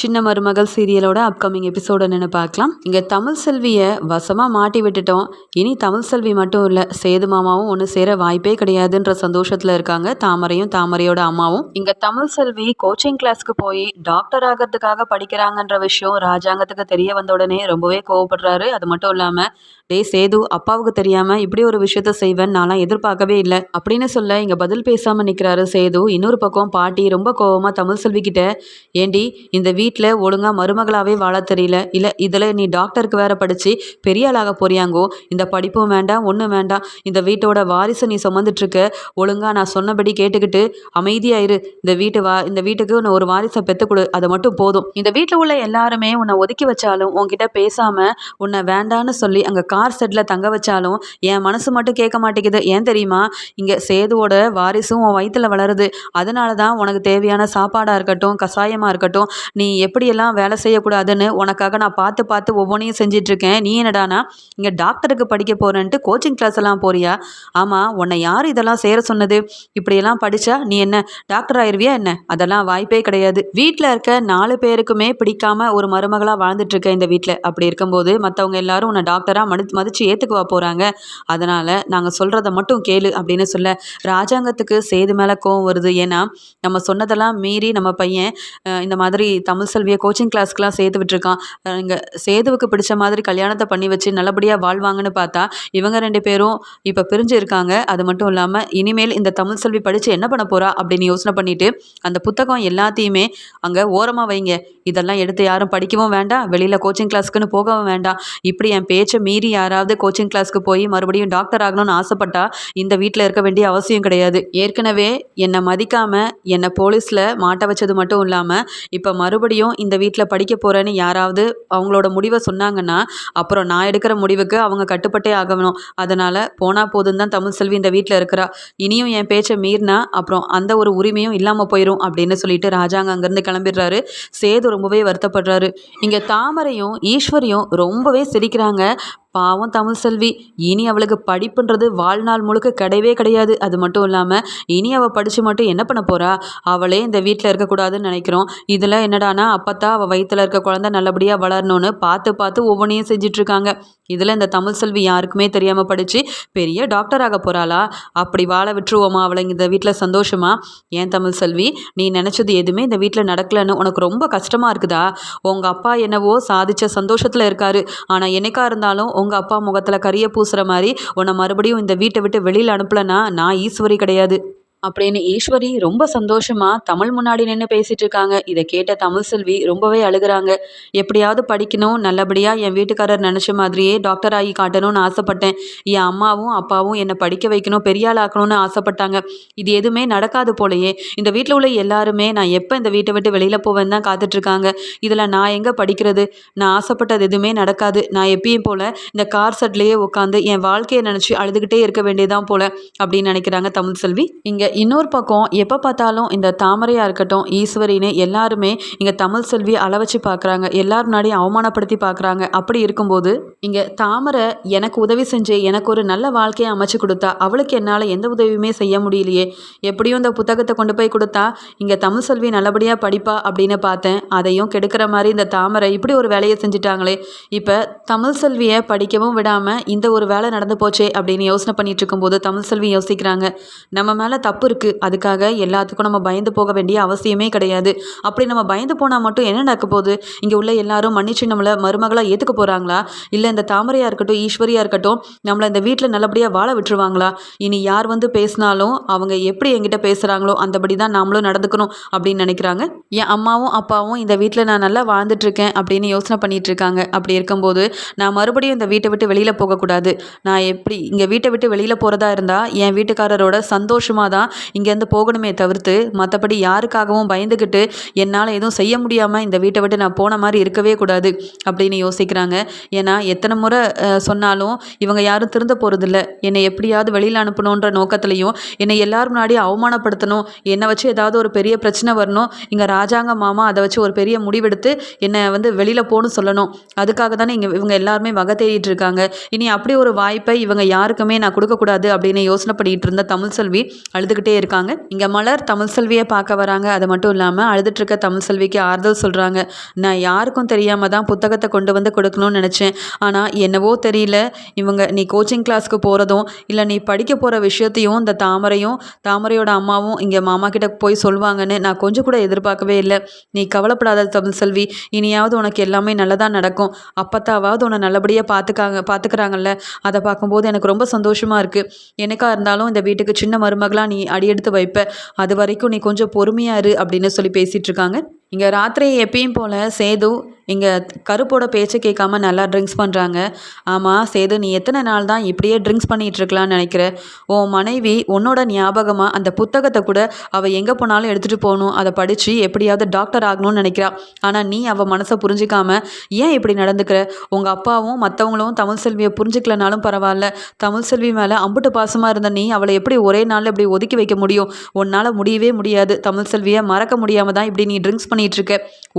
சின்ன மருமகள் சீரியலோட upcoming episode என்னென்னு பார்க்கலாம். இங்கே தமிழ் செல்வியை வசமாக மாட்டி விட்டுட்டோம். இனி தமிழ் செல்வி மட்டும் இல்லை சேது மாமாவும் ஒன்று சேர வாய்ப்பே கிடையாதுன்ற சந்தோஷத்தில் இருக்காங்க தாமரையும் தாமரையோட அம்மாவும். இங்கே தமிழ் செல்வி கோச்சிங் கிளாஸ்க்கு போய் டாக்டர் ஆகிறதுக்காக படிக்கிறாங்கன்ற விஷயம் ராஜாங்கத்துக்கு தெரிய வந்த உடனே ரொம்பவே கோவப்படுறாரு. அது மட்டும் இல்லாமல் டே சேது அப்பாவுக்கு தெரியாமல் இப்படி ஒரு விஷயத்த செய்வேன் நான்லாம் எதிர்பார்க்கவே இல்லை. அப்படின்னு சொல்ல இங்கே பதில் பேசாமல் நிற்கிறாரு சேது. இன்னொரு பக்கம் பாட்டி ரொம்ப கோவமாக தமிழ் செல்வி கிட்ட ஏண்டி இந்த வீட்டில் ஒழுங்காக மருமகளாகவே வாழ தெரியல. இல்லை இதில் நீ டாக்டருக்கு வேற படித்து பெரிய ஆளாக போறியாங்கோ? இந்த படிப்பும் வேண்டாம் ஒன்றும் வேண்டாம். இந்த வீட்டோட வாரிசை நீ சுமந்துட்டுருக்க. ஒழுங்காக நான் சொன்னபடி கேட்டுக்கிட்டு அமைதியாயிரு இந்த வீட்டு வா இந்த வீட்டுக்கு உன்னை ஒரு வாரிசை பெற்று கொடு. அது மட்டும் போதும். இந்த வீட்டில் உள்ள எல்லாருமே உன்னை ஒதுக்கி வச்சாலும் உன்கிட்ட பேசாமல் உன்னை வேண்டான்னு சொல்லி அங்கே கார் செட்டில் தங்க வச்சாலும் என் மனசு மட்டும் கேட்க மாட்டேங்குது. ஏன் தெரியுமா? இங்கே சேதுவோட வாரிசும் உன் வயிற்றில் வளருது. அதனால தான் உனக்கு தேவையான சாப்பாடாக இருக்கட்டும் கஷாயமாக இருக்கட்டும் நீ எப்படியெல்லாம் வேலை செய்யக்கூடாதுன்னு உனக்காக நான் பார்த்து பார்த்து ஒவ்வொன்றையும் செஞ்சிட்ருக்கேன். நீ என்னடானா இங்கே டாக்டருக்கு படிக்க போகிறேன்ட்டு கோச்சிங் கிளாஸ் எல்லாம் போறியா? ஆமாம் உன்னை யார் இதெல்லாம் சேர சொன்னது? இப்படியெல்லாம் படித்தா நீ என்ன டாக்டர் ஆயிருவியா என்ன? அதெல்லாம் வாய்ப்பே கிடையாது. வீட்டில் இருக்க நாலு பேருக்குமே பிடிக்காம ஒரு மருமகளாக வாழ்ந்துட்டுருக்க இந்த வீட்டில் அப்படி இருக்கும்போது மற்றவங்க எல்லாரும் உன்னை டாக்டராக மதி மதித்து ஏற்றுக்குவா போகிறாங்க அதனால் நாங்கள் சொல்கிறத மட்டும் கேளு அப்படின்னு சொல்ல ராஜாங்கத்துக்கு சேது மேலே கோவம் வருது. ஏன்னா நம்ம சொன்னதெல்லாம் மீறி நம்ம பையன் இந்த மாதிரி தமிழ் செல்வியை கோச்சிங் கிளாஸ்க்கெலாம் சேர்த்து விட்டுருக்கான். இங்கே சேதுவுக்கு பிடிச்ச மாதிரி கல்யாணத்தை பண்ணி வச்சு நல்லபடியாக வாழ்வாங்கன்னு பார்த்தா இவங்க ரெண்டு பேரும் இப்போ பிரிஞ்சு இருக்காங்க. அது மட்டும் இல்லாமல் இனிமேல் இந்த தமிழ் செல்வி படித்து என்ன பண்ண போகிறா அப்படின்னு யோசனை பண்ணிவிட்டு அந்த புத்தகம் எல்லாத்தையுமே அங்கே ஓரமாக வைங்க. இதெல்லாம் எடுத்து யாரும் படிக்கவும் வேண்டாம். வெளியில் கோச்சிங் கிளாஸ்க்குன்னு போகவும் வேண்டாம். இப்படி என் பேச்சை மீறி யாராவது கோச்சிங் கிளாஸ்க்கு போய் மறுபடியும் டாக்டர் ஆகணும்னு ஆசைப்பட்டா இந்த வீட்டில் இருக்க வேண்டிய அவசியம் கிடையாது. ஏற்கனவே என்னை மதிக்காமல் என்னை போலீஸில் மாட்ட வச்சது மட்டும் இல்லாமல் இப்போ மறுபடியும் இந்த வீட்டில் படிக்க போகிறேன்னு யாராவது அவங்களோட முடிவை சொன்னாங்கன்னா அப்புறம் நான் எடுக்கிற முடிவுக்கு அவங்க கட்டுப்பட்டே ஆகணும். அதனால் போனால் போதும் தான் தமிழ் செல்வி இந்த வீட்டில் இருக்கிறா. இனியும் என் பேச்சை மீறினா அப்புறம் அந்த ஒரு உரிமையும் இல்லாமல் போயிடும் அப்படின்னு சொல்லிட்டு ராஜாங்க அங்கேருந்து கிளம்பிடுறாரு. சேது ரொம்பவே வருத்தப்படுறாரு. இங்கே தாமரையும் ஈஸ்வரியும் ரொம்பவே சிரிக்கிறாங்க. பாவம் தமிழ் செல்வி. இனி அவளுக்கு படிப்புன்றது வாழ்நாள் முழுக்க கிடையவே கிடையாது. அது மட்டும் இல்லாமல் இனி அவள் படித்து மட்டும் என்ன பண்ண போகிறா அவளே இந்த வீட்டில் இருக்கக்கூடாதுன்னு நினைக்கிறோம். இதில் என்னடானா அப்போத்தான் அவள் வயிற்றில் இருக்க குழந்தை நல்லபடியாக வளரணும்னு பார்த்து பார்த்து ஒவ்வொன்றையும் செஞ்சிட்ருக்காங்க. இதில் இந்த தமிழ் செல்வி யாருக்குமே தெரியாமல் படித்து பெரிய டாக்டர் ஆக போகிறாளா அப்படி வாழ விட்டுருவோமா அவளை இந்த வீட்டில் சந்தோஷமா? ஏன் தமிழ் செல்வி நீ நினச்சது எதுவுமே இந்த வீட்டில் நடக்கலைன்னு உனக்கு ரொம்ப கஷ்டமாக இருக்குதா? உங்கள் அப்பா என்னவோ சாதித்த சந்தோஷத்தில் இருக்காரு. ஆனால் என்னைக்கா இருந்தாலும் உங்கள் அப்பா முகத்தில் கரிய பூசுகிற மாதிரி உன்னை மறுபடியும் இந்த வீட்டை விட்டு வெளியில் அனுப்பலைன்னா நான் ஈஸ்வரி கிடையாது. அப்படின்னு ஈஸ்வரி ரொம்ப சந்தோஷமா தமிழ் முன்னாடி நின்று பேசிட்டு இருக்காங்க. இதை கேட்ட தமிழ் செல்வி ரொம்பவே அழுகிறாங்க. எப்படியாவது படிக்கணும் நல்லபடியாக என் வீட்டுக்காரர் நினச்ச மாதிரியே டாக்டர் ஆகி காட்டணும்னு ஆசைப்பட்டேன். என் அம்மாவும் அப்பாவும் என்னை படிக்க வைக்கணும் பெரிய ஆக்கணும்னு ஆசைப்பட்டாங்க. இது எதுவுமே நடக்காது போலயே. இந்த வீட்டில் உள்ள எல்லாருமே நான் எப்போ இந்த வீட்டை விட்டு வெளியில் போவேன் தான் காத்துட்ருக்காங்க. இதில் நான் எங்கே படிக்கிறது? நான் ஆசைப்பட்டது எதுவுமே நடக்காது. நான் எப்பயும் போல் இந்த கார் செட்லேயே உட்காந்து என் வாழ்க்கையை நினச்சி அழுதுகிட்டே இருக்க வேண்டியதான் போல் அப்படின்னு நினைக்கிறாங்க தமிழ் செல்வி. இங்கே இன்னொரு பக்கம் எப்போ பார்த்தாலும் இந்த தாமரையாக இருக்கட்டும் ஈஸ்வரின்னு எல்லாருமே இங்கே தமிழ் செல்வி அளவச்சு பார்க்குறாங்க. எல்லார் முன்னாடியும் அவமானப்படுத்தி பார்க்குறாங்க. அப்படி இருக்கும்போது இங்கே தாமரை எனக்கு உதவி செஞ்சு எனக்கு ஒரு நல்ல வாழ்க்கையை அமைச்சு கொடுத்தா அவளுக்கு என்னால் எந்த உதவியுமே செய்ய முடியலையே. எப்படியும் இந்த புத்தகத்தை கொண்டு போய் கொடுத்தா இங்கே தமிழ் செல்வி நல்லபடியாக படிப்பா அப்படின்னு பார்த்தேன். அதையும் கெடுக்கிற மாதிரி இந்த தாமரை இப்படி ஒரு வேலையை செஞ்சுட்டாங்களே. இப்போ தமிழ் செல்வியை படிக்கவும் விடாமல் இந்த ஒரு வேலை நடந்து போச்சே அப்படின்னு யோசனை பண்ணிட்டு இருக்கும்போது தமிழ் செல்வி யோசிக்கிறாங்க. நம்ம மேலே தப்பு தப்பு இருக்குது அதுக்காக எல்லாத்துக்கும் நம்ம பயந்து போக வேண்டிய அவசியமே கிடையாது. அப்படி நம்ம பயந்து போனால் மட்டும் என்ன நடக்க போகுது? இங்கே உள்ள எல்லாரும் மன்னிச்சு நம்மளை மருமகளாக ஏற்றுக்க போகிறாங்களா இல்லை இந்த தாமரையாக இருக்கட்டும் ஈஸ்வரியாக இருக்கட்டும் நம்மளை இந்த வீட்டில் நல்லபடியாக வாழ விட்டுருவாங்களா? இனி யார் வந்து பேசினாலும் அவங்க எப்படி என்கிட்ட பேசுகிறாங்களோ அந்தபடி தான் நாமளும் நடந்துக்கணும் அப்படின்னு நினைக்கிறாங்க. என் அம்மாவும் அப்பாவும் இந்த வீட்டில் நான் நல்லா வாழ்ந்துட்டுருக்கேன் அப்படின்னு யோசனை பண்ணிகிட்டு இருக்காங்க அப்படி இருக்கும்போது நான் மறுபடியும் இந்த வீட்டை விட்டு வெளியில் போகக்கூடாது. நான் எப்படி இங்கே வீட்டை விட்டு வெளியில் போகிறதா இருந்தால் என் வீட்டுக்காரரோட சந்தோஷமாக தான் இங்கேருந்து போகணுமே தவிர்த்து மற்றபடி யாருக்காகவும் பயந்துக்கிட்டு என்னால் எதுவும் செய்ய முடியாமல் இந்த வீட்டை விட்டு நான் போன மாதிரி இருக்கவே கூடாது அப்படின்னு யோசிக்கிறாங்க. ஏன்னா எத்தனை முறை சொன்னாலும் இவங்க யாரும் திருந்த போகிறதில்ல என்னை எப்படியாவது வெளியில் அனுப்பணுன்ற நோக்கத்துலையும் என்னை எல்லாரும் முன்னாடியும் அவமானப்படுத்தணும் என்னை வச்சு ஏதாவது ஒரு பெரிய பிரச்சனை வரணும் இங்கே ராஜாங்க மாமா அதை வச்சு ஒரு பெரிய முடிவெடுத்து என்னை வந்து வெளியில் போகணும் சொல்லணும். அதுக்காக தானே இங்கே இவங்க எல்லாருமே வகை தேடிட்டு இருக்காங்க. இனி அப்படி ஒரு வாய்ப்பை இவங்க யாருக்குமே நான் கொடுக்கக்கூடாது அப்படின்னு யோசனை பண்ணிகிட்டு இருந்த தமிழ் செல்வி அழுது அழுதுகிட்டே இருக்காங்க. இங்கே மலர் தமிழ் செல்வியை பார்க்க வராங்க. அது மட்டும் இல்லாமல் அழுதுட்டு இருக்க தமிழ் செல்விக்கு ஆறுதல் சொல்கிறாங்க நான் யாருக்கும் தெரியாமல் தான் புத்தகத்தை கொண்டு வந்து கொடுக்கணும்னு நினச்சேன். ஆனால் என்னவோ தெரியல. இவங்க நீ கோச்சிங் கிளாஸ்க்கு போகிறதும் இல்லை நீ படிக்க போகிற விஷயத்தையும் இந்த தாமரையும் தாமரையோட அம்மாவும் இங்கே மாமா கிட்ட போய் சொல்லுவாங்கன்னு நான் கொஞ்சம் கூட எதிர்பார்க்கவே இல்லை. நீ கவலைப்படாத தமிழ் செல்வி. இனியாவது உனக்கு எல்லாமே நல்லதாக நடக்கும். அப்பத்தாவாவது உன்னை நல்லபடியாக பார்த்துக்காங்க பார்த்துக்கிறாங்கல்ல அதை பார்க்கும்போது எனக்கு ரொம்ப சந்தோஷமாக இருக்குது எனக்காக இருந்தாலும் இந்த வீட்டுக்கு சின்ன மருமகளாக நீ அடியெடுத்து வைப்ப. அது வரைக்கும் நீ கொஞ்சம் பொறுமையாக இரு அப்படின்னு சொல்லி பேசிகிட்ருக்காங்க இங்கே ராத்திரி எப்பயும் போல் சேது இங்கே கருப்போட பேச்சை கேட்காம நல்லா ட்ரிங்க்ஸ் பண்ணுறாங்க ஆமாம் சேது நீ எத்தனை நாள் தான் இப்படியே ட்ரிங்க்ஸ் பண்ணிகிட்டு இருக்கலாம்னு நினைக்கிற? உன் மனைவி உன்னோட ஞாபகமாக அந்த புத்தகத்தை கூட அவள் எங்கே போனாலும் எடுத்துகிட்டு போகணும். அதை படித்து எப்படியாவது டாக்டர் ஆகணும்னு நினைக்கிறா. ஆனால் நீ அவள் மனசை புரிஞ்சிக்காம ஏன் இப்படி நடந்துக்கிற? உங்கள் அப்பாவும் மற்றவங்களும் தமிழ் செல்வியை புரிஞ்சிக்கலனாலும் பரவாயில்ல. தமிழ் செல்வி மேலே அம்புட்டு பாசமாக இருந்த நீ அவளை எப்படி ஒரே நாளில் இப்படி ஒதுக்கி வைக்க முடியும்? உன்னால் முடியவே முடியாது. தமிழ் செல்வியை மறக்க முடியாமல் தான் இப்படி நீ ட்ரிங்க்ஸ் பண்ணிகிட்ருக்க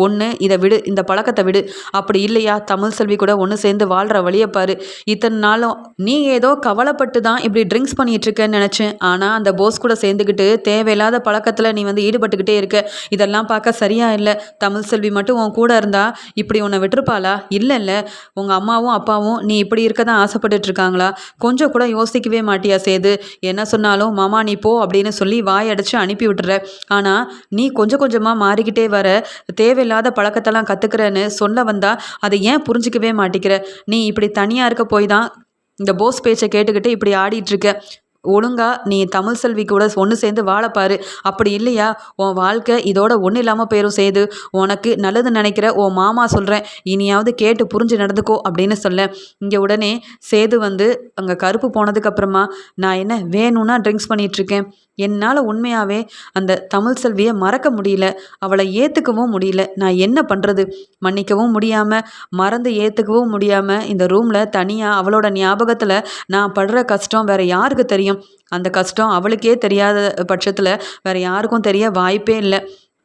ஒன்று இதை விடு. இந்த பழக்கத்தை விடு. அப்படி இல்லையா? தமிழ் செல்வி கூட ஒன்று சேர்ந்து வாழ்கிற வழியை பாரு. இத்தனை நாளும் நீ ஏதோ கவலைப்பட்டு தான் இப்படி ட்ரிங்க்ஸ் பண்ணிகிட்டு இருக்கேன்னு நினச்சேன். ஆனால் அந்த போஸ் கூட சேர்ந்துக்கிட்டு தேவையில்லாத பழக்கத்தில் நீ வந்து ஈடுபட்டுக்கிட்டே இருக்க. இதெல்லாம் பார்க்க சரியா இல்லை. தமிழ் செல்வி மட்டும் உன் கூட இருந்தா இப்படி உன்னை விட்டுருப்பாளா? இல்லை இல்லை உங்கள் அம்மாவும் அப்பாவும் நீ இப்படி இருக்க தான் ஆசைப்பட்டுட்டு இருக்காங்களா கொஞ்சம் கூட யோசிக்கவே மாட்டியா சேது? என்ன சொன்னாலும் மாமா நீ போ அப்படின்னு சொல்லி வாயடைச்சு அனுப்பி விட்டுற. ஆனால் நீ கொஞ்சம் கொஞ்சமாக மாறிக்கிட்டே வர. தேவையில்லாத பழக்கத்தெல்லாம் கற்றுக்கிறேன்னு சொல்ல வந்தா அதை ஏன் புரிஞ்சிக்கவே மாட்டேங்கிற நீ இப்படி தனியாக இருக்க போய் தான் இந்த போஸ் பேச்சை கேட்டுக்கிட்டு இப்படி ஆடிட்டுருக்க ஒழுங்கா நீ தமிழ் செல்வி கூட ஒன்று சேர்ந்து வாழப்பாரு அப்படி இல்லையா? உன் வாழ்க்கை இதோட ஒன்றும் இல்லாமல் போயிடும் செய்து உனக்கு நல்லது நினைக்கிற உன் மாமா சொல்கிறேன் இனியாவது கேட்டு புரிஞ்சு நடந்துக்கோ அப்படின்னு சொல்ல. இங்கே உடனே சேது வந்து அங்கே கருப்பு போனதுக்கப்புறமா நான் என்ன வேணும்னா ட்ரிங்க்ஸ் பண்ணிகிட்ருக்கேன் என்னால் உண்மையாகவே அந்த தமிழ் செல்வியை மறக்க முடியல. அவளை ஏற்றுக்கவும் முடியல. நான் என்ன பண்ணுறது மன்னிக்கவும் முடியாமல் மறந்து ஏற்றுக்கவும் முடியாமல் இந்த ரூமில் தனியாக அவளோட ஞாபகத்தில் நான் படுற கஷ்டம் வேறு யாருக்கு தெரியும்? அந்த கஷ்டம் அவளுக்கே தெரியாத பட்சத்தில் வேறு யாருக்கும் தெரிய வாய்ப்பே இல்லை.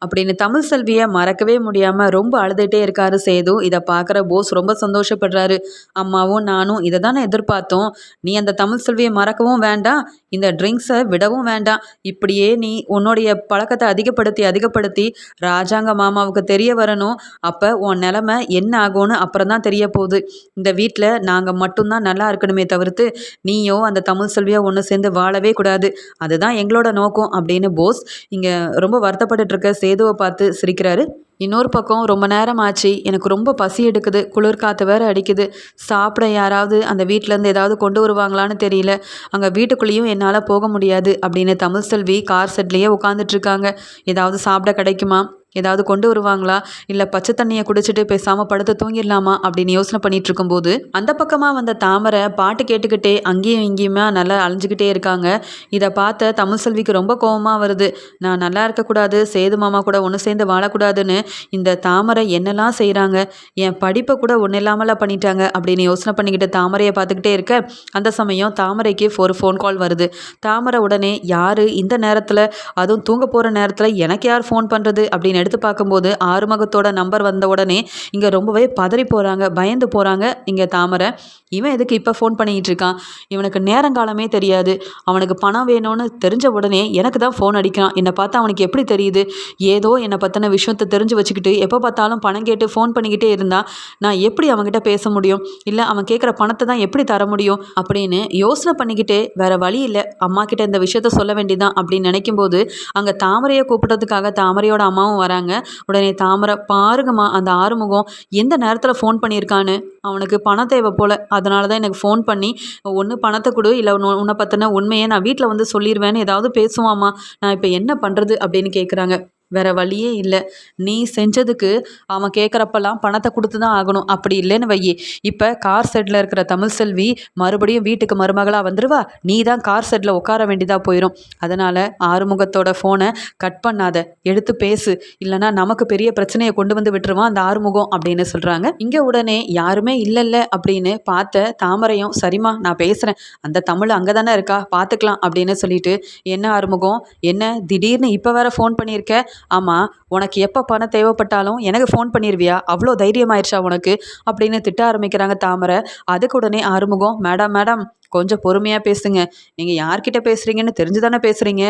அப்படின்னு தமிழ் செல்வியை மறக்கவே முடியாமல் ரொம்ப அழுதுகிட்டே இருக்காரு சேது. இதை பார்க்குற போஸ் ரொம்ப சந்தோஷப்படுறாரு. அம்மாவும் நானும் இதை தானே எதிர்பார்த்தோம். நீ அந்த தமிழ் செல்வியை மறக்கவும் வேண்டாம். இந்த ட்ரிங்க்ஸை விடவும் வேண்டாம். இப்படியே நீ உன்னுடைய பழக்கத்தை அதிகப்படுத்தி அதிகப்படுத்தி ராஜாங்க மாமாவுக்கு தெரிய வரணும். அப்போ உன் நிலமை என்ன ஆகும்னு அப்புறம் தான் தெரிய போகுது. இந்த வீட்டில் நாங்கள் மட்டும்தான் நல்லா இருக்கணுமே தவிர்த்து நீயோ அந்த தமிழ் செல்வியோ ஒன்று சேர்ந்து வாழவே கூடாது. அதுதான் எங்களோட நோக்கம் அப்படின்னு போஸ் இங்கே ரொம்ப வருத்தப்பட்டு இருக்க சேதுவை பார்த்து சிரிக்கிறாரு. இன்னொரு பக்கம் ரொம்ப நேரம் ஆச்சு. எனக்கு ரொம்ப பசி எடுக்குது. குளிர் காற்று வேறு அடிக்குது. சாப்பிட யாராவது அந்த வீட்டிலேருந்து ஏதாவது கொண்டு வருவாங்களான்னு தெரியல. அங்கே வீட்டுக்குள்ளேயும் என்னால் போக முடியாது. அப்படின்னு தமிழ் செல்வி கார் செட்லேயே உட்காந்துட்ருக்காங்க ஏதாவது சாப்பிட கிடைக்குமா? ஏதாவது கொண்டு வருவாங்களா? இல்லை பச்சை தண்ணியை குடிச்சிட்டு பேசாமல் படுத்து தூங்கிடலாமா? அப்படின்னு யோசனை பண்ணிட்டு இருக்கும்போது அந்த பக்கமாக வந்த தாமரை பாட்டு கேட்டுக்கிட்டே அங்கேயும் இங்கேயுமே நல்லா அழிஞ்சுக்கிட்டே இருக்காங்க. இதை பார்த்த தமிழ் செல்விக்கு ரொம்ப கோபமாக வருது. நான் நல்லா இருக்கக்கூடாது சேது மாமா கூட ஒன்று சேர்ந்து வாழக்கூடாதுன்னு இந்த தாமரை என்னெல்லாம் செய்கிறாங்க என் படிப்பை கூட ஒன்றும் இல்லாமலாம் பண்ணிட்டாங்க அப்படின்னு யோசனை பண்ணிக்கிட்டு தாமரையை பார்த்துக்கிட்டே இருக்க அந்த சமயம் தாமரைக்கு ஒரு ஃபோன் கால் வருது. தாமரை உடனே யார்? இந்த நேரத்தில்? அதுவும் தூங்க போகிற நேரத்தில் எனக்கு யார் ஃபோன் பண்ணுறது அப்படின்னு எடுத்து பார்க்கும்போது ஆறுமுகத்தோட நம்பர் வந்த உடனே இங்கே ரொம்பவே பதறி போகிறாங்க பயந்து போகிறாங்க இங்கே தாமரை. இவன் எதுக்கு இப்போ ஃபோன் பண்ணிக்கிட்டு இருக்கான்? இவனுக்கு நேரங்காலமே தெரியாது. அவனுக்கு பணம் வேணும்னு தெரிஞ்ச உடனே எனக்கு தான் ஃபோன் அடிக்கிறான். என்னை பார்த்தா அவனுக்கு எப்படி தெரியுது? ஏதோ என்னை பற்றின விஷயத்தை தெரிஞ்சு வச்சுக்கிட்டு எப்போ பார்த்தாலும் பணம் கேட்டு ஃபோன் பண்ணிக்கிட்டே இருந்தால் நான் எப்படி அவன்கிட்ட பேச முடியும்? இல்லை அவன் கேட்குற பணத்தை தான் எப்படி தர முடியும்? அப்படின்னு யோசனை பண்ணிக்கிட்டே வேற வழி இல்லை. அம்மா கிட்ட இந்த விஷயத்த சொல்ல வேண்டியதான் அப்படின்னு நினைக்கும் போது அங்கே தாமரையை கூப்பிட்டதுக்காக தாமரையோட அம்மாவும் வராங்க. உடனே தாமரை பாருங்கம்மா அந்த ஆறுமுகம் எந்த நேரத்தில் ஃபோன் பண்ணியிருக்கான்னு? அவனுக்கு பணம் தேவை போல். அதனால தான் எனக்கு ஃபோன் பண்ணி ஒன்று பணத்தை கொடு இல்லை உன்னை பற்றின உண்மையை நான் வீட்டில் வந்து சொல்லிடுவேன்னு ஏதாவது பேசுவாம்மா? நான் இப்போ என்ன பண்ணுறது அப்படின்னு கேட்குறாங்க வேற வழியே இல்லை. நீ செஞ்சதுக்கு அவன் கேட்குறப்பெல்லாம் பணத்தை கொடுத்து தான் ஆகணும். அப்படி இல்லைன்னு வையி. இப்போ கார் செட்டில் இருக்கிற தமிழ் செல்வி மறுபடியும் வீட்டுக்கு மருமகளாக வந்துடுவா நீ தான் கார் செட்டில் உட்கார வேண்டியதாக போயிடும் அதனால் ஆறுமுகத்தோட ஃபோனை கட் பண்ணாத. எடுத்து பேசு. இல்லைனா நமக்கு பெரிய பிரச்சனையை கொண்டு வந்து விட்டுருவான் அந்த ஆறுமுகம் அப்படின்னு சொல்கிறாங்க இங்கே உடனே யாருமே இல்லைல்ல அப்படின்னு பார்த்த தாமரையும் சரிம்மா நான் பேசுகிறேன் அந்த தமிழ் அங்கே தானே இருக்கா? பார்த்துக்கலாம் அப்படின்னு சொல்லிட்டு என்ன ஆறுமுகம்? என்ன திடீர்னு இப்போ வேற ஃபோன் பண்ணியிருக்க? ஆமாம் உனக்கு எப்போ பணம் தேவைப்பட்டாலும் எனக்கு ஃபோன் பண்ணிடுவியா அவ்வளோ தைரியமாயிடுச்சா உனக்கு? அப்படின்னு திட்ட ஆரம்பிக்கிறாங்க தாமரை. அதுக்கு உடனே ஆறுமுகம் மேடம் மேடம் கொஞ்சம் பொறுமையாக பேசுங்க. நீங்கள் யார்கிட்ட பேசுகிறீங்கன்னு தெரிஞ்சு தானே பேசுகிறீங்க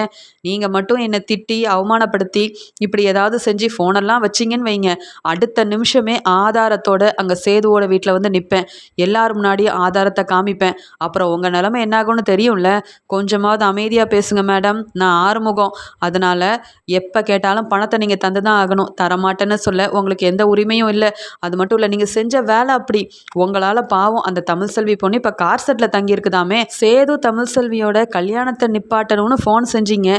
நீங்கள் மட்டும் என்னை திட்டி அவமானப்படுத்தி இப்படி ஏதாவது செஞ்சு ஃபோனெல்லாம் வச்சிங்கன்னு வைங்க. அடுத்த நிமிஷமே ஆதாரத்தோட அங்கே சேதுவோட வீட்டில் வந்து நிற்பேன் எல்லாரும் முன்னாடியும் ஆதாரத்தை காமிப்பேன். அப்புறம் உங்கள் நிலமை என்னாகும்னு தெரியும்ல? கொஞ்சமாவது அமைதியாக பேசுங்க மேடம். நான் ஆறுமுகம். அதனால் எப்போ கேட்டாலும் பணத்தை நீங்கள் தந்து தான் ஆகணும். தரமாட்டேன்னு சொல்ல உங்களுக்கு எந்த உரிமையும் இல்லை. அது மட்டும் இல்லை நீங்கள் செஞ்ச வேலை அப்படி. உங்களால் பாவம் அந்த தமிழ் செல்வி பொண்ணு இப்போ கார் செட்டில் தங்கியிருக்கு தங்கியிருக்குதாமே சேது தமிழ் செல்வியோட கல்யாணத்தை நிப்பாட்டணும்னு ஃபோன் செஞ்சீங்க.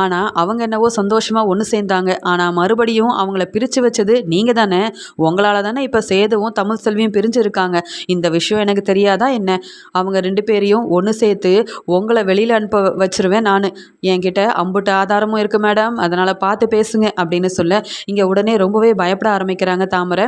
ஆனால் அவங்க என்னவோ சந்தோஷமாக ஒன்று சேர்ந்தாங்க. ஆனால் மறுபடியும் அவங்கள பிரித்து வச்சது நீங்கள் தானே? உங்களால் தானே இப்போ சேதுவும் தமிழ் செல்வியும் பிரிஞ்சிருக்காங்க இந்த விஷயம் எனக்கு தெரியாதா என்ன? அவங்க ரெண்டு பேரையும் ஒன்று சேர்த்து உங்களை வெளியில் அனுப்ப வச்சிருவேன் நான். என்கிட்ட அம்புட்டு ஆதாரமும் இருக்குது மேடம் அதனால் பார்த்து பேசுங்க அப்படின்னு சொல்ல இங்கே உடனே ரொம்பவே பயப்பட ஆரம்பிக்கிறாங்க தாமரை.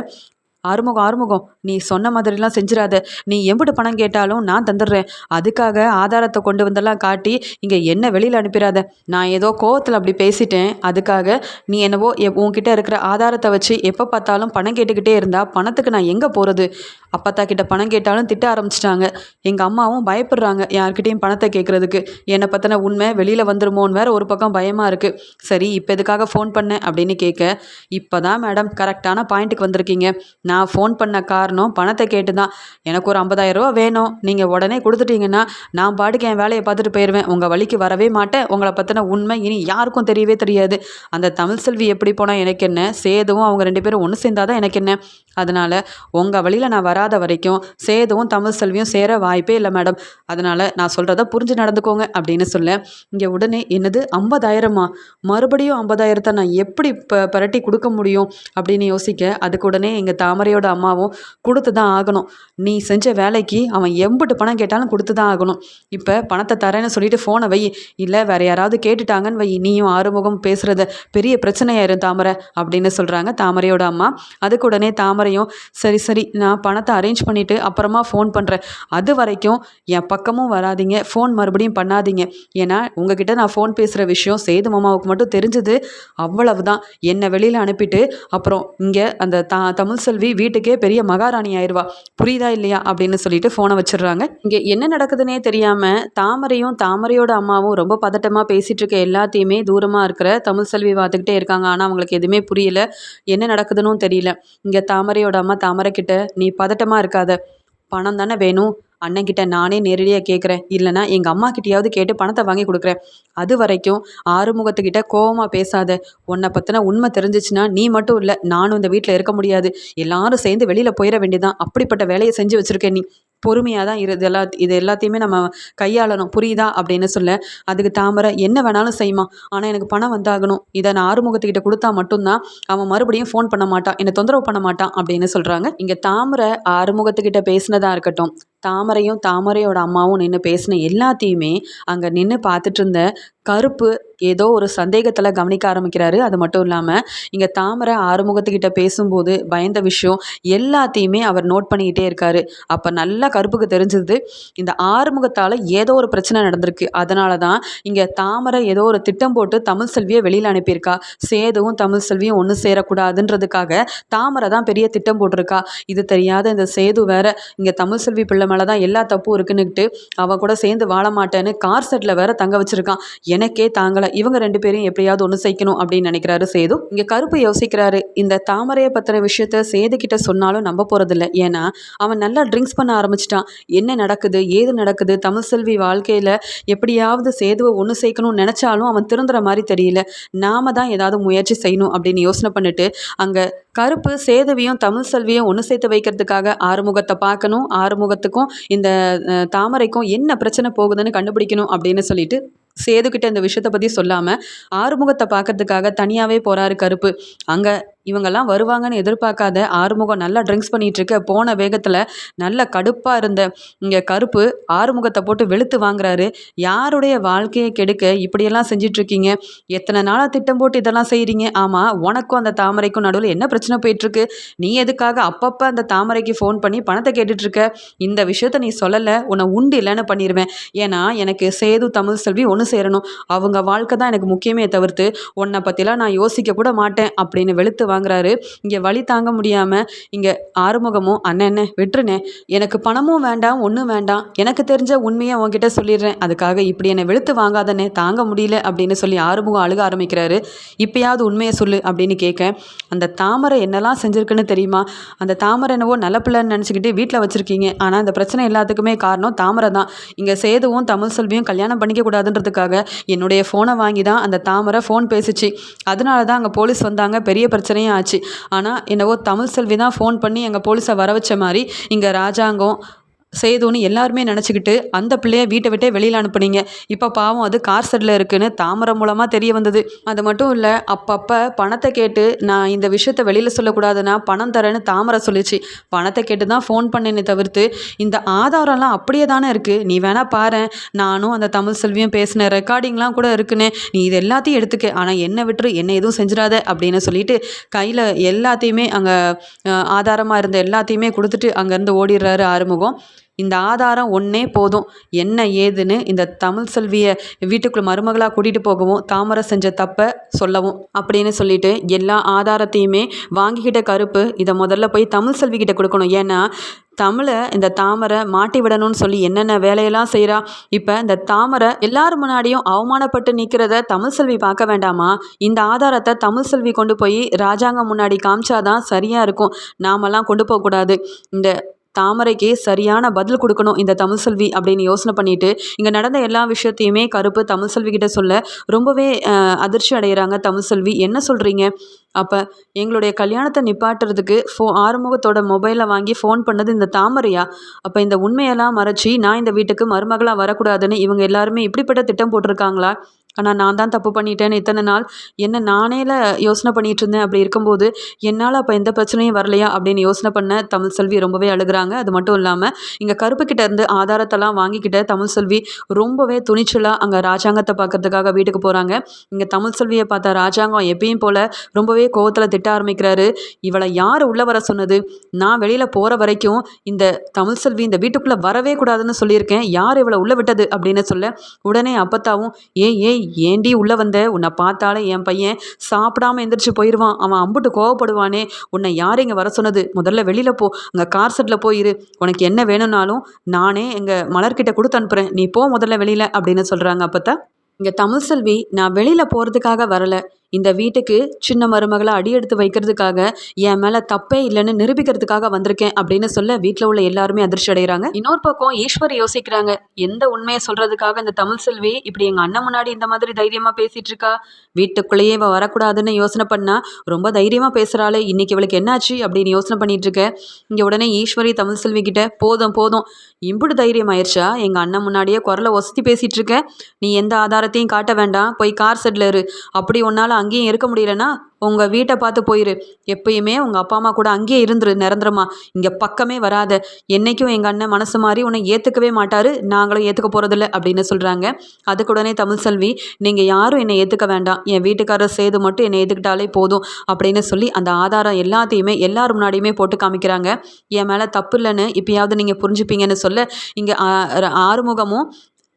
ஆறுமுகம் ஆறுமுகம். நீ சொன்ன மாதிரிலாம் செஞ்சிடாத நீ எம்பிட்டு பணம் கேட்டாலும் நான் தந்துடுறேன் அதுக்காக ஆதாரத்தை கொண்டு வந்தெல்லாம் காட்டி இங்கே என்ன வெளியில் அனுப்பிடாத நான் ஏதோ கோவத்தில் அப்படி பேசிட்டேன். அதுக்காக நீ என்னவோ உன்கிட்ட இருக்கிற ஆதாரத்தை வச்சு எப்போ பார்த்தாலும் பணம் கேட்டுக்கிட்டே இருந்தால் பணத்துக்கு நான் எங்கே போகிறது அப்பத்தா கிட்ட பணம் கேட்டாலும் திட்ட ஆரம்பிச்சிட்டாங்க. எங்கள் அம்மாவும் பயப்படுறாங்க யார்கிட்டையும் பணத்தை கேட்குறதுக்கு என்னை பற்றின உண்மை வெளியில் வந்துருமோன்னு வேற ஒரு பக்கம் பயமாக இருக்குது சரி இப்போ எதுக்காக ஃபோன் பண்ணேன் அப்படின்னு கேட்க இப்போ தான் மேடம் கரெக்டான பாயிண்ட்டுக்கு வந்திருக்கீங்க. நான் நான் ஃபோன் பண்ண காரணம் பணத்தை கேட்டு தான் எனக்கு ஒரு ஐம்பதாயிரரூவா வேணும். நீங்கள் உடனே கொடுத்துட்டீங்கன்னா நான் பாட்டுக்கு என் வேலையை பார்த்துட்டு போயிடுவேன் உங்கள் வழிக்கு வரவே மாட்டேன். உங்களை பற்றின உண்மை இனி யாருக்கும் தெரியவே தெரியாது. அந்த தமிழ் செல்வி எப்படி போனால் எனக்கு என்ன? சேதுவும் அவங்க ரெண்டு பேரும் ஒன்று சேர்ந்தாதான் எனக்கு என்ன? அதனால் உங்கள் வழியில் நான் வராத வரைக்கும் சேதுவும் தமிழ் செல்வியும் சேர வாய்ப்பே இல்லை மேடம். அதனால் நான் சொல்கிறத புரிஞ்சு நடந்துக்கோங்க அப்படின்னு சொல்ல இங்கே உடனே என்னது? ஐம்பதாயிரமா? மறுபடியும் ஐம்பதாயிரத்தை நான் எப்படி ப புரட்டி கொடுக்க முடியும் அப்படின்னு யோசிக்க அதுக்கு உடனே எங்கள் தாமரையோட அம்மாவும் கொடுத்து தான் ஆகணும். நீ செஞ்ச வேலைக்கு அவன் எம்பிட்டு பணம் கேட்டாலும் கொடுத்து தான் ஆகணும். இப்போ பணத்தை தரேன்னு சொல்லிட்டு ஃபோனை வை. இல்லை வேற யாராவது கேட்டுட்டாங்கன்னு வை. நீயும் ஆறுமுகம் பேசுகிறத பெரிய பிரச்சனையாயிரும் தாமரை அப்படின்னு சொல்கிறாங்க தாமரையோட அம்மா. அதுக்கு உடனே தாமரையும் சரி சரி நான் பணத்தை அரேஞ்ச் பண்ணிவிட்டு அப்புறமா ஃபோன் பண்ணுறேன் அது வரைக்கும் என் பக்கமும் வராதீங்க. ஃபோன் மறுபடியும் பண்ணாதீங்க. ஏன்னா உங்ககிட்ட நான் ஃபோன் பேசுகிற விஷயம் சேது மாமாவுக்கு மட்டும் தெரிஞ்சது அவ்வளவுதான். என்னை வெளியில் அனுப்பிட்டு அப்புறம் இங்கே அந்த தா தமிழ் செல்வி வீட்டுக்கே பெரிய மகாராணி ஆயிடுவா புரியுதா இல்லையா? அப்படின்னு சொல்லிட்டு ஃபோனை வச்சிடுறாங்க. இங்கே என்ன நடக்குதுன்னே தெரியாமல் தாமரையும் தாமரையோட அம்மாவும் ரொம்ப பதட்டமாக பேசிகிட்டு இருக்க எல்லாத்தையுமே தூரமாக இருக்கிற தமிழ் செல்வி பார்த்துக்கிட்டே இருக்காங்க. ஆனால் அவங்களுக்கு எதுவுமே புரியல. என்ன நடக்குதுன்னு தெரியல. இங்கே தாமரையோட அம்மா தாமரை கிட்ட நீ பதட்டமாக இருக்காத. பணம் தானே வேணும். அண்ணன்கிட்ட நானே நேரடியாக கேட்குறேன் இல்லைனா எங்கள் அம்மாக்கிட்டயாவது கேட்டு பணத்தை வாங்கி கொடுக்குறேன். அது வரைக்கும் ஆறுமுகத்துக்கிட்ட கோவமாக பேசாத. உன்னை பற்றின உண்மை தெரிஞ்சிச்சுன்னா நீ மட்டும் இல்லை நானும் இந்த வீட்டில் இருக்க முடியாது. எல்லாரும் சேர்ந்து வெளியில் போயிட வேண்டியதான் அப்படிப்பட்ட வேலையை செஞ்சு வச்சுருக்கேன் நீ. பொறுமையாக தான் இது எல்லா இது எல்லாத்தையுமே நம்ம கையாளணும். புரியுதா? அப்படின்னு சொல்ல அதுக்கு தாமரை என்ன வேணாலும் செய்யுமா ஆனால் எனக்கு பணம் வந்தாகணும். இதை நான் ஆறுமுகத்துக்கிட்ட கொடுத்தா மட்டும்தான் அவன் மறுபடியும் ஃபோன் பண்ண மாட்டான். என்னை தொந்தரவு பண்ண மாட்டான் அப்படின்னு சொல்கிறாங்க இங்கே தாமரை ஆறுமுகத்துக்கிட்ட பேசினதாக இருக்கட்டும் தாமரையும் தாமரையோட அம்மாவும் நின்று பேசின எல்லாத்தையுமே அங்கே நின்று பார்த்துட்டு இருந்த கருப்பு ஏதோ ஒரு சந்தேகத்தில் கவனிக்க ஆரம்பிக்கிறாரு. அது மட்டும் இல்லாமல் இங்கே தாமரை ஆறுமுகத்துக்கிட்ட பேசும்போது பயந்த விஷயம் எல்லாத்தையுமே அவர் நோட் பண்ணிக்கிட்டே இருக்காரு. அப்போ நல்லா கருப்புக்கு தெரிஞ்சது. இந்த ஆறுமுகத்தால் ஏதோ ஒரு பிரச்சனை நடந்திருக்கு. அதனால தான் இங்கே தாமரை ஏதோ ஒரு திட்டம் போட்டு தமிழ் செல்வியை வெளியில் அனுப்பியிருக்கா. சேதுவும் தமிழ் செல்வியும் ஒன்று சேரக்கூடாதுன்றதுக்காக தாமரை தான் பெரிய திட்டம் போட்டிருக்கா. இது தெரியாத இந்த சேது வேற இங்கே தமிழ் செல்வி பிள்ளை மேலே தான் எல்லா தப்பும் இருக்குன்னுக்கிட்டு அவன் கூட சேர்ந்து வாழ மாட்டேன்னு கார் செட்டில் வேற தங்க வச்சிருக்கான். எனக்கே தாங்கலை. இவங்க ரெண்டு பேரையும் எப்படியாவது ஒன்று சேர்க்கணும் அப்படின்னு நினைக்கிறாரு சேது. இங்கே கருப்பு யோசிக்கிறாரு. இந்த தாமரையை பற்றின விஷயத்த சேது கிட்ட சொன்னாலும் நம்ப போகிறதில்ல ஏன்னா அவன் நல்லா ட்ரிங்க்ஸ் பண்ண ஆரம்பிச்சிட்டான். என்ன நடக்குது? ஏது நடக்குது? தமிழ் செல்வி வாழ்க்கையில் எப்படியாவது சேதுவை ஒன்று சேர்க்கணும்னு நினச்சாலும் அவன் திருந்துற மாதிரி தெரியல. நாம தான் ஏதாவது முயற்சி செய்யணும் அப்படின்னு யோசனை பண்ணிட்டு அங்கே கருப்பு சேதுவையும் தமிழ் செல்வியும் ஒன்று சேர்த்து வைக்கிறதுக்காக ஆறுமுகத்தை பார்க்கணும். ஆறுமுகத்துக்கும் இந்த தாமரைக்கும் என்ன பிரச்சனை போகுதுன்னு கண்டுபிடிக்கணும் அப்படின்னு சொல்லிட்டு சேதுக்கிட்ட இந்த விஷயத்தை பற்றி சொல்லாமல் ஆறுமுகத்தை பார்க்கறதுக்காக தனியாகவே போகிறாரு கருப்பு. அங்கே இவங்கெல்லாம் வருவாங்கன்னு எதிர்பார்க்காத ஆறுமுகம் நல்லா ட்ரிங்க்ஸ் பண்ணிகிட்ருக்க போன வேகத்தில் நல்ல கடுப்பாக இருந்த இங்கே கருப்பு ஆறுமுகத்தை போட்டு வெளுத்து வாங்குறாரு. யாருடைய வாழ்க்கையை கெடுக்க இப்படியெல்லாம் செஞ்சிட்ருக்கீங்க? எத்தனை நாளாக திட்டம் போட்டு இதெல்லாம் செய்கிறீங்க ஆமாம் உனக்கும் அந்த தாமரைக்கும் நடுவில் என்ன பிரச்சனை போயிட்டுருக்கு நீ எதுக்காக அப்பப்போ அந்த தாமரைக்கு ஃபோன் பண்ணி பணத்தை கேட்டுட்ருக்க? இந்த விஷயத்த நீ சொல்லலை உன்னை உண்டு இல்லைன்னு பண்ணிடுவேன் ஏன்னா எனக்கு சேது தமிழ் செல்வி ஒன்று ஒன்று சேரணும். அவங்க வாழ்க்கை தான் எனக்கு முக்கியமே தவிர்த்து உன்னை பற்றிலாம் நான் யோசிக்க கூட மாட்டேன் அப்படின்னு வெளுத்து வாங்குறாரு. இங்கே வழி தாங்க முடியாமல் இங்கே ஆறுமுகமும் அண்ணன் விட்டுருனே. எனக்கு பணமும் வேண்டாம் ஒன்றும் வேண்டாம். எனக்கு தெரிஞ்ச உண்மையை உங்ககிட்ட சொல்லிடுறேன். அதுக்காக இப்படி என்னை வெளுத்து வாங்காதனே தாங்க முடியல அப்படின்னு சொல்லி ஆறுமுகம் அழுக ஆரம்பிக்கிறாரு. இப்பயாவது உண்மையை சொல்லு அப்படின்னு கேட்க அந்த தாமரை என்னெல்லாம் செஞ்சுருக்குன்னு தெரியுமா? அந்த தாமரை என்னவோ நல்ல பிள்ளைன்னு நினச்சிக்கிட்டு வீட்டில் வச்சுருக்கீங்க. ஆனால் அந்த பிரச்சனை எல்லாத்துக்குமே காரணம் தாமரை தான். இங்கே சேதுவும் தமிழ் செல்வியும் கல்யாணம் பண்ணிக்க கூடாதுன்றதுக்காக என்னுடைய ஃபோனை வாங்கி தான் அந்த தாமரை ஃபோன் பேசிச்சு. அதனால தான் அங்கே போலீஸ் வந்தாங்க. பெரிய பிரச்சனையும் ஆச்சு. ஆனால் என்னவோ தமிழ் செல்வி தான் ஃபோன் பண்ணி எங்கள் போலீஸை வர வச்ச மாதிரி இங்கே ராஜாங்கம் சேதுன்னு எல்லாருமே நினச்சிக்கிட்டு அந்த பிள்ளைய வீட்டை விட்டே வெளியில் அனுப்புனீங்க. இப்போ பாவம் அது கார் செட்டில் இருக்குன்னு தாமரை மூலமாக தெரிய வந்தது. அது மட்டும் இல்லை அப்பப்போ பணத்தை கேட்டு நான் இந்த விஷயத்த வெளியில் சொல்லக்கூடாதுன்னா பணம் தரேன்னு தாமரை சொல்லிச்சு. பணத்தை கேட்டு தான் ஃபோன் பண்ணேனே தவிர்த்து இந்த ஆதாரம்லாம் அப்படியே தானே இருக்குது நீ வேணால் பாரு நானும் அந்த தமிழ் செல்வியும் பேசின ரெக்கார்டிங்லாம் கூட இருக்குன்னு. நீ இது எல்லாத்தையும் எடுத்துக்க. ஆனால் என்னை விட்டுரு என்ன எதுவும் செஞ்சிடாத அப்படின்னு சொல்லிட்டு கையில் எல்லாத்தையுமே அங்கே ஆதாரமாக இருந்த எல்லாத்தையுமே கொடுத்துட்டு அங்கேருந்து ஓடிடுறாரு ஆறுமுகம். இந்த ஆதாரம் ஒன்றே போதும். என்ன ஏதுன்னு இந்த தமிழ் செல்வியை வீட்டுக்குள்ள மருமகளாக கூட்டிகிட்டு போகவும் தாமரை செஞ்ச தப்பை சொல்லவும் அப்படின்னு சொல்லிட்டு எல்லா ஆதாரத்தையுமே வாங்கிக்கிட்ட கருப்பு இதை முதல்ல போய் தமிழ் செல்விக்கிட்ட கொடுக்கணும். ஏன்னா தமிழை இந்த தாமரை மாட்டி விடணும்னு சொல்லி என்னென்ன வேலையெல்லாம் செய்கிறா இப்போ இந்த தாமரை எல்லார் முன்னாடியும் அவமானப்பட்டு நிற்கிறத தமிழ் செல்வி பார்க்க வேண்டாமா? இந்த ஆதாரத்தை தமிழ் செல்வி கொண்டு போய் ராஜாங்கம் முன்னாடி காமிச்சாதான் சரியாக இருக்கும். நாமெல்லாம் கொண்டு போகக்கூடாது. இந்த தாமரைக்கே சரியான பதில் கொடுக்கணும் இந்த தமிழ் செல்வி அப்படின்னு யோசனை பண்ணிட்டு இங்கே நடந்த எல்லா விஷயத்தையுமே கருப்பு தமிழ் செல்வி கிட்ட சொல்ல ரொம்பவே அதிர்ச்சி அடைகிறாங்க தமிழ் செல்வி. என்ன சொல்கிறீங்க அப்போ எங்களுடைய கல்யாணத்தை நிப்பாட்டுறதுக்கு ஃபோ ஆறுமுகத்தோட மொபைலை வாங்கி ஃபோன் பண்ணது இந்த தாமரையா? அப்போ இந்த உண்மையெல்லாம் மறைச்சி நான் இந்த வீட்டுக்கு மருமகளாக வரக்கூடாதுன்னு இவங்க எல்லாருமே இப்படிப்பட்ட திட்டம் போட்டிருக்காங்களா? ஆனால் நான் தான் தப்பு பண்ணிட்டேன்னு இத்தனை நாள் என்ன நானேல யோசனை பண்ணிகிட்டு இருந்தேன். அப்படி இருக்கும்போது என்னால் அப்போ எந்த பிரச்சனையும் வரலையா அப்படின்னு யோசனை பண்ண தமிழ் செல்வி ரொம்பவே அழுகிறாங்க. அது மட்டும் இல்லாமல் இங்கே கருப்புக்கிட்ட இருந்து ஆதாரத்தெல்லாம் வாங்கிக்கிட்ட தமிழ் செல்வி ரொம்பவே துணிச்சலாக அங்கே ராஜாங்கத்தை பார்க்கறதுக்காக வீட்டுக்கு போகிறாங்க இங்கே தமிழ் செல்வியை பார்த்தா ராஜாங்கம் எப்பயும் போல் ரொம்பவே கோவத்தில் திட்ட ஆரம்பிக்கிறாரு. இவளை யார் உள்ளே வர சொன்னது? நான் வெளியில் போகிற வரைக்கும் இந்த தமிழ் செல்வி இந்த வீட்டுக்குள்ளே வரவே கூடாதுன்னு சொல்லியிருக்கேன். யார் இவளை உள்ளே விட்டது? அப்படின்னு சொல்ல உடனே அப்பத்தாவும் ஏய் ஏய் ஏண்டி உள்ளே வந்த? உன்னை பார்த்தாலே என் பையன் சாப்பிடாம எந்திரிச்சு போயிடுவான் அவன் அம்புட்டு கோவப்படுவானே. உன்னை யார் இங்கே வர சொன்னது? முதல்ல வெளியில் போ. அங்கே கார் செட்டில் போயிரு. உனக்கு என்ன வேணும்னாலும் நானே எங்கள் மலர்கிட்ட கொடுத்து அனுப்புகிறேன் நீ போ முதல்ல வெளியில் அப்படின்னு சொல்கிறாங்க அப்பத்தா. இங்கே தமிழ் செல்வி நான் வெளியில் போகிறதுக்காக வரலை. இந்த வீட்டுக்கு சின்ன மருமகளை அடி எடுத்து வைக்கிறதுக்காக என் மேலே தப்பே இல்லைன்னு நிரூபிக்கிறதுக்காக வந்திருக்கேன் அப்படின்னு சொல்ல வீட்டில் உள்ள எல்லாருமே அதிர்ச்சி அடைகிறாங்க. இன்னொரு பக்கம் ஈஸ்வர் யோசிக்கிறாங்க எந்த உண்மையை சொல்கிறதுக்காக இந்த தமிழ் செல்வி இப்படி எங்கள் அண்ணன் முன்னாடி இந்த மாதிரி தைரியமாக பேசிகிட்டு இருக்கா? வீட்டுக்குள்ளேயே வரக்கூடாதுன்னு யோசனை பண்ணால் ரொம்ப தைரியமாக பேசுகிறாளே இன்றைக்கி இவளுக்கு என்னாச்சு? அப்படின்னு யோசனை பண்ணிட்டு இருக்க. இங்கே உடனே ஈஸ்வரி தமிழ் செல்வி கிட்ட போதும் போதும். இம்புடு தைரியம் ஆயிடுச்சா எங்கள் அண்ணன் முன்னாடியே குரலை ஒசத்தி பேசிகிட்டு இருக்க. நீ எந்த ஆதாரத்தையும் காட்ட வேண்டாம். போய் கார் செட்டில் இரு. அப்படி அங்கேயும் இருக்க முடியலன்னா உங்கள் வீட்டை பார்த்து போயிரு. எப்பயுமே உங்கள் அப்பா அம்மா கூட அங்கேயே இருந்துரு நிரந்தரமா. இங்கே பக்கமே வராத. என்றைக்கும் எங்கள் அண்ணன் மனசு மாதிரி உன்னை ஏற்றுக்கவே மாட்டார். நாங்களும் ஏற்றுக்க போகிறதில்ல அப்படின்னு சொல்கிறாங்க அதுக்கு உடனே தமிழ் செல்வி நீங்கள் யாரும் என்னை ஏற்றுக்க வேண்டாம். என் வீட்டுக்காரர் சேது மட்டும் என்னை ஏற்றுக்கிட்டாலே போதும். அப்படின்னு சொல்லி அந்த ஆதாரம் எல்லாத்தையுமே எல்லார் முன்னாடியுமே போட்டு காமிக்கிறாங்க. என் மேலே தப்பு இல்லைன்னு இப்போயாவது நீங்கள் புரிஞ்சுப்பீங்கன்னு சொல்ல இங்கே ஆறுமுகமும்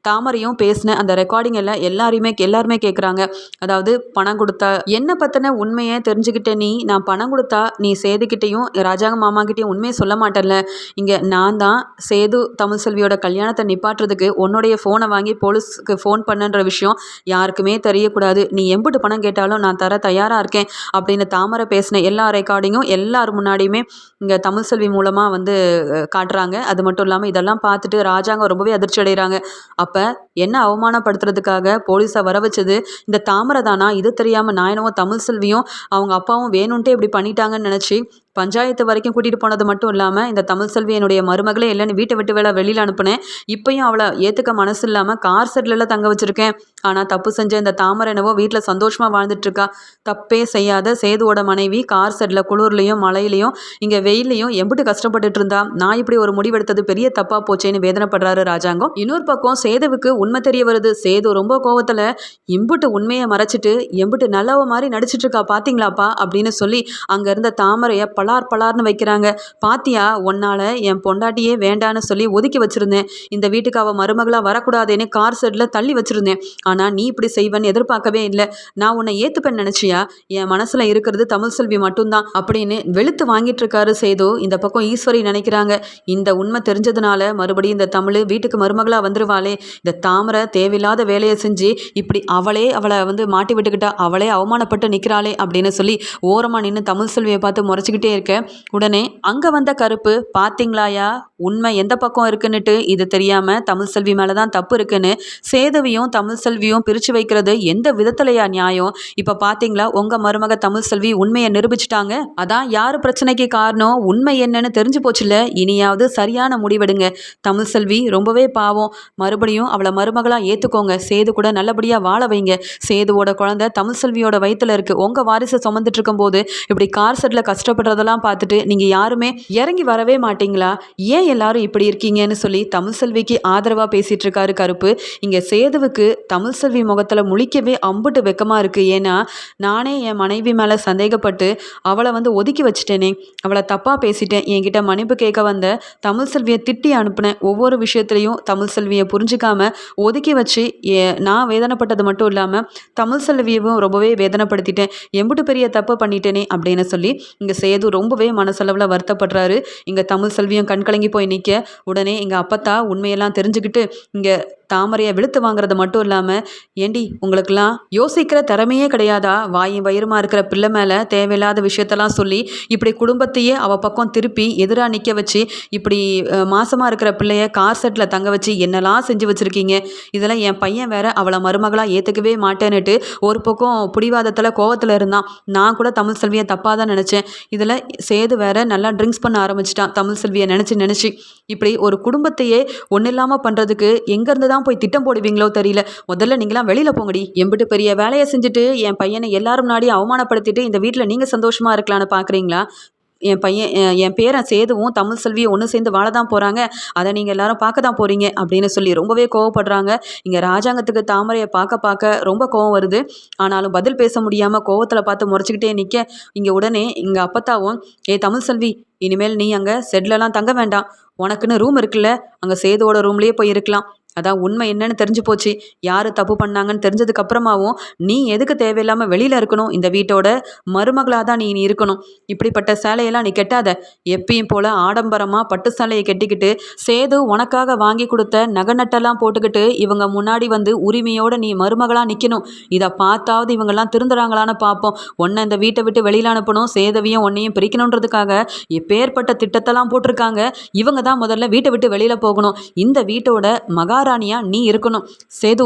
தாமரையும் பேசின அந்த ரெக்கார்டிங் எல்லாம் எல்லாரையுமே எல்லாருமே கேட்குறாங்க அதாவது பணம் கொடுத்தா என்னை பற்றின உண்மையை தெரிஞ்சுக்கிட்ட நீ நான் பணம் கொடுத்தா நீ சேதுக்கிட்டேயும் ராஜாங்க மாமாக்கிட்டேயும் உண்மையை சொல்ல மாட்டேன்ல இங்கே நான் தான் சேது தமிழ் செல்வியோட கல்யாணத்தை நிப்பாட்டுறதுக்கு உன்னுடைய ஃபோனை வாங்கி போலீஸ்க்கு ஃபோன் பண்ணுன்ற விஷயம் யாருக்குமே தெரியக்கூடாது. நீ எம்பிட்டு பணம் கேட்டாலும் நான் தர தயாராக இருக்கேன் அப்படின்னு தாமரை பேசின எல்லா ரெக்கார்டிங்கும் எல்லார் முன்னாடியுமே இங்கே தமிழ் செல்வி மூலமாக வந்து காட்டுறாங்க. அது மட்டும் இல்லாமல் இதெல்லாம் பார்த்துட்டு ராஜாங்க ரொம்பவே அதிர்ச்சி அடைகிறாங்க அப்போ என்ன அவமானப்படுத்துறதுக்காக போலீஸை வர வச்சது? இந்த தாமரை தானா? இது தெரியாமல் நான் என்னவோ தமிழ் செல்வியும் அவங்க அப்பாவும் வேணும்ன்ட்டே இப்படி பண்ணிட்டாங்கன்னு நினச்சி பஞ்சாயத்து வரைக்கும் கூட்டிகிட்டு போனது மட்டும் இல்லாமல் இந்த தமிழ் செல்வி என்னுடைய மருமகளே இல்லைன்னு வீட்டை விட்டு வேலை வெளியில் அனுப்புனேன். இப்போயும் அவளை ஏற்றுக்க மனசு இல்லாமல் கார் செட்லெல்லாம் தங்க வச்சுருக்கேன். ஆனால் தப்பு செஞ்ச இந்த தாமரை என்னவோ வீட்டில் சந்தோஷமாக வாழ்ந்துட்டுருக்கா. தப்பே செய்யாத சேதுவோட மனைவி கார் செட்டில் குளிர்லையும் மழையிலையும் இங்கே வெயிலையும் எம்பிட்டு கஷ்டப்பட்டுட்டு இருந்தா. நான் இப்படி ஒரு முடிவெடுத்தது பெரிய தப்பாக போச்சேன்னு வேதனைப்படுறாரு ராஜாங்கம். இன்னொரு பக்கம் சேதுவுக்கு உண்மை தெரிய வருது. சேது ரொம்ப கோவத்தில் இம்புட்டு உண்மையை மறைச்சிட்டு எம்புட்டு நல்லவ மாதிரி நடிச்சிட்டு இருக்கா பார்த்தீங்களாப்பா அப்படின்னு சொல்லி அங்கே இருந்த தாமரையை பலார் பலார்னு வைக்கிறாங்க. பாத்தியா உன்னால என் பொண்டாட்டியே வேண்டான்னு சொல்லி ஒதுக்கி வச்சிருந்தேன். இந்த வீட்டுக்கு அவள் மருமகளாக வரக்கூடாதுன்னு கார் செட்டில் தள்ளி வச்சிருந்தேன். ஆனால் நீ இப்படி செய்வன்னு எதிர்பார்க்கவே இல்லை. நான் உன்னை ஏற்றுப்பேன் நினச்சியா? என் மனசில் இருக்கிறது தமிழ் செல்வி மட்டும்தான். அப்படின்னு வெளுத்து வாங்கிட்டு இருக்காரு சேது. இந்த பக்கம் ஈஸ்வரி நினைக்கிறாங்க. இந்த உண்மை தெரிஞ்சதுனால மறுபடியும் இந்த தமிழ் வீட்டுக்கு மருமகளாக வந்துருவாளே. இந்த தா தாமரை தேவையில்லாத வேலையை செஞ்சு இப்படி அவளே அவளை வந்து மாட்டி விட்டுக்கிட்டா அவளே அவமானப்பட்டு நிற்கிறாளே அப்படின்னு சொல்லி ஓரமாக நின்று தமிழ் செல்வியை பார்த்து முறைச்சிக்கிட்டே இருக்க. உடனே அங்கே வந்த கருப்பு பார்த்தீங்களாயா உண்மை எந்த பக்கம் இருக்குன்னுட்டு இது தெரியாமல் தமிழ் செல்வி மேலே தான் தப்பு இருக்குன்னு சேதவியும் தமிழ் செல்வியும் பிரித்து வைக்கிறது எந்த விதத்துலையா நியாயம்? இப்போ பார்த்தீங்களா உங்கள் மருமக தமிழ் செல்வி உண்மையை நிரூபிச்சிட்டாங்க. அதான் யார் பிரச்சனைக்கு காரணம்? உண்மை என்னன்னு தெரிஞ்சு போச்சுல இனியாவது சரியான முடிவெடுங்க. தமிழ் செல்வி ரொம்பவே பாவம். மறுபடியும் அவளை மருமகளாக ஏற்றுக்கோங்க சேது கூட நல்லபடியாக வாழ வைங்க. சேதுவோட குழந்தை தமிழ் செல்வியோட வயிற்றுல இருக்குது உங்கள் வாரிசை சுமந்துட்டு இருக்கும்போது இப்படி கார் செட்டில் கஷ்டப்படுறதெல்லாம் பார்த்துட்டு நீங்கள் யாருமே இறங்கி வரவே மாட்டீங்களா? ஏன் எல்லாரும் இப்படி இருக்கீங்கன்னு சொல்லி தமிழ் செல்விக்கு ஆதரவாக பேசிகிட்டு இருக்காரு கருப்பு. இங்கே சேதுவுக்கு தமிழ் செல்வி முகத்தில் முழிக்கவே அம்புட்டு வெக்கமாக இருக்குது ஏன்னா நானே என் மனைவி மேலே சந்தேகப்பட்டு அவளை வந்து ஒதுக்கி வச்சுட்டேனே. அவளை தப்பாக பேசிட்டேன். என்கிட்ட மன்னிப்பு கேட்க வந்த தமிழ் செல்வியை திட்டி அனுப்பினேன் ஒவ்வொரு விஷயத்துலையும் தமிழ் செல்வியை புரிஞ்சுக்காம ஒதுக்கி வச்சு நான் வேதனைப்பட்டது மட்டும் இல்லாமல் தமிழ் செல்வியவும் ரொம்பவே வேதனைப்படுத்திட்டேன். எம்புட்டு பெரிய தப்பு பண்ணிட்டேனே அப்படின்னு சொல்லி இங்கே சேது ரொம்பவே மனசளவில் வருத்தப்படுறாரு. இங்கே தமிழ் செல்வியும் கண்கலங்கி போய் நிற்க உடனே எங்கள் அப்பத்தா உண்மையெல்லாம் தெரிஞ்சுக்கிட்டு இங்கே தாமரையை வெளுத்து வாங்குறது மட்டும் இல்லாமல் ஏண்டி உங்களுக்கெல்லாம் யோசிக்கிற திறமையே கிடையாதா? வாயும் வயிறுமா இருக்கிற பிள்ளை மேலே தேவையில்லாத விஷயத்தெல்லாம் சொல்லி இப்படி குடும்பத்தையே அவள் பக்கம் திருப்பி எதிராக நிற்க வச்சு இப்படி மாசமாக இருக்கிற பிள்ளைய கார் செட்டில் தங்க வச்சு என்னெல்லாம் செஞ்சு வச்சுருக்கீங்க? இதெல்லாம் என் பையன் வேற அவளை மருமகளாக ஏற்றுக்கவே மாட்டேன்னுட்டு ஒரு பக்கம் பிடிவாதத்தில் கோவத்தில் இருந்தான். நான் கூட தமிழ் செல்வியை தப்பாக தான் நினச்சேன். இதில் சேது வேற நல்லா ட்ரிங்க்ஸ் பண்ண ஆரம்பிச்சிட்டான் தமிழ் செல்வியை நினச்சி நினச்சி. இப்படி ஒரு குடும்பத்தையே ஒன்றும் இல்லாமல் பண்ணுறதுக்கு எங்கேருந்து தான் போய் திட்டம் போடுவீங்களோ தெரியல. முதல்ல நீங்களாம் வெளியில் போங்கடி. எம்பிட்டு பெரிய வேலையை செஞ்சுட்டு என் பையனை எல்லாரும் நாடி அவமானப்படுத்திட்டு இந்த வீட்டில் நீங்கள் சந்தோஷமாக இருக்கலான்னு பார்க்குறீங்களா என் பையன் என் பேரன் சேதுவும் தமிழ் செல்வியும் ஒன்று சேர்ந்து வாழ தான் போகிறாங்க அதை நீங்கள் எல்லாரும் பார்க்க தான் போகிறீங்க அப்படின்னு சொல்லி ரொம்பவே கோவப்படுறாங்க. இங்கே ராஜாங்கத்துக்கு தாமரையை பார்க்க பார்க்க ரொம்ப கோவம் வருது. ஆனாலும் பதில் பேச முடியாமல் கோவத்தில் பார்த்து முறைச்சிக்கிட்டே நிற்க இங்கே உடனே இங்கே அப்பத்தாவும் ஏ தமிழ் செல்வி இனிமேல் நீ அங்கே செட்லலாம் தங்க வேண்டாம். உனக்குன்னு ரூம் இருக்குல்ல. அங்கே சேதுவோட ரூம்லேயே போய் இருக்கலாம். அதான் உண்மை என்னன்னு தெரிஞ்சு போச்சு. யார் தப்பு பண்ணாங்கன்னு தெரிஞ்சதுக்கு அப்புறமாவும் நீ எதுக்கு தேவையில்லாமல் வெளியில் இருக்கணும்? இந்த வீட்டோட மருமகளாக தான் நீ நீ இருக்கணும். இப்படிப்பட்ட சேலையெல்லாம் நீ கெட்டாத. எப்பயும் போல் ஆடம்பரமாக பட்டு சேலையை கெட்டிக்கிட்டு சேது உனக்காக வாங்கி கொடுத்த நகை நட்டெல்லாம் போட்டுக்கிட்டு இவங்க முன்னாடி வந்து உரிமையோடு நீ மருமகளாக நிற்கணும் இதை பார்த்தாவது இவங்கெல்லாம் திருந்துறாங்களான்னு பார்ப்போம் உன்னை இந்த வீட்டை விட்டு வெளியில் அனுப்பணும். சேதவியும் உன்னையும் பிரிக்கணுன்றதுக்காக எப்பேற்பட்ட திட்டத்தெல்லாம் போட்டிருக்காங்க. இவங்க தான் முதல்ல வீட்டை விட்டு வெளியில் போகணும். இந்த வீட்டோட மகார மகாராணியாக நீ இருக்கணும். சேது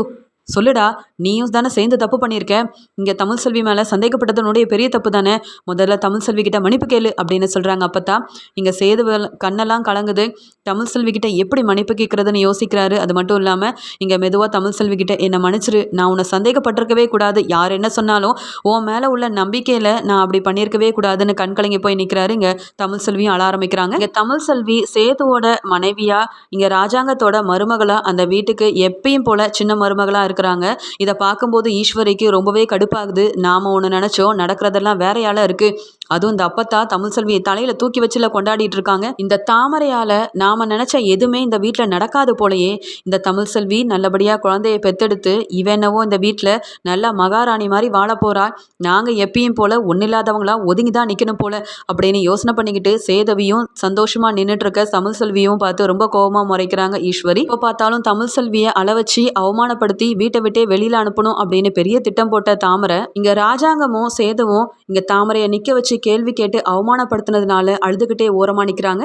சொல்லுடா நீயும் தானே சேர்ந்து தப்பு பண்ணியிருக்க? இங்கே தமிழ் செல்வி மேலே சந்தேகப்பட்டதனுடைய பெரிய தப்பு தானே? முதல்ல தமிழ் செல்வி கிட்ட மன்னிப்பு கேளு அப்படின்னு சொல்கிறாங்க அப்பத்தா. இங்கே சேது கண்ணெல்லாம் கலங்குது. தமிழ் செல்வி கிட்ட எப்படி மன்னிப்பு கேட்குறதுன்னு யோசிக்கிறாரு. அது மட்டும் இல்லாமல் இங்கே மெதுவாக தமிழ் செல்வி கிட்ட என்னை மன்னிச்சிரு. நான் உன்னை சந்தேகப்பட்டிருக்கவே கூடாது. யார் என்ன சொன்னாலும் உன் மேலே உள்ள நம்பிக்கையில் நான் அப்படி பண்ணியிருக்கவே கூடாதுன்னு கண் கலங்கி போய் நிற்கிறாரு இங்கே தமிழ் செல்வியும் அழ ஆரம்பிக்கிறாங்க. இங்கே தமிழ் செல்வி சேதுவோட மனைவியாக இங்கே ராஜாங்கத்தோட மருமகளாக அந்த வீட்டுக்கு எப்பயும் போல் சின்ன மருமகளாக இருக்கிறாங்க. இதை பார்க்கும்போது ஈஸ்வரிக்கு ரொம்பவே கடுப்பாகுது. நாம் ஒன்று நினச்சோம் நடக்கிறதெல்லாம் வேறையால இருக்குது அதுவும் இந்த அப்பத்தா தமிழ் செல்வியை தலையில் தூக்கி வச்சுல கொண்டாடிட்டு இருக்காங்க. இந்த தாமரையால் நாம் நினைச்ச எதுவுமே இந்த வீட்டில் நடக்காது போலயே. இந்த தமிழ் செல்வி நல்லபடியா குழந்தைய பெத்தெடுத்து இவனவோ இந்த வீட்டில் நல்லா மகாராணி மாதிரி வாழ போகிறா நாங்கள் எப்பயும் போல் ஒன்னில்லாதவங்களா ஒதுங்கி தான் நிற்கணும் போல அப்படின்னு யோசனை பண்ணிக்கிட்டு சேதவியும் சந்தோஷமாக நின்றுட்டு இருக்க தமிழ் செல்வியும் பார்த்து ரொம்ப கோபமா முறைக்கிறாங்க ஈஸ்வரி. இப்போ பார்த்தாலும் தமிழ் செல்வியை அளவச்சு அவமானப்படுத்தி வீட்டை விட்டே வெளியில் அனுப்பணும் அப்படின்னு பெரிய திட்டம் போட்ட தாமரை. இங்கே ராஜாங்கமும் சேதுவும் இங்கே தாமரையை நிற்க வச்சு கேள்வி கேட்டு அவமானப்படுத்தினதுனால அழுதுகிட்டே ஓரமாக நிற்கிறாங்க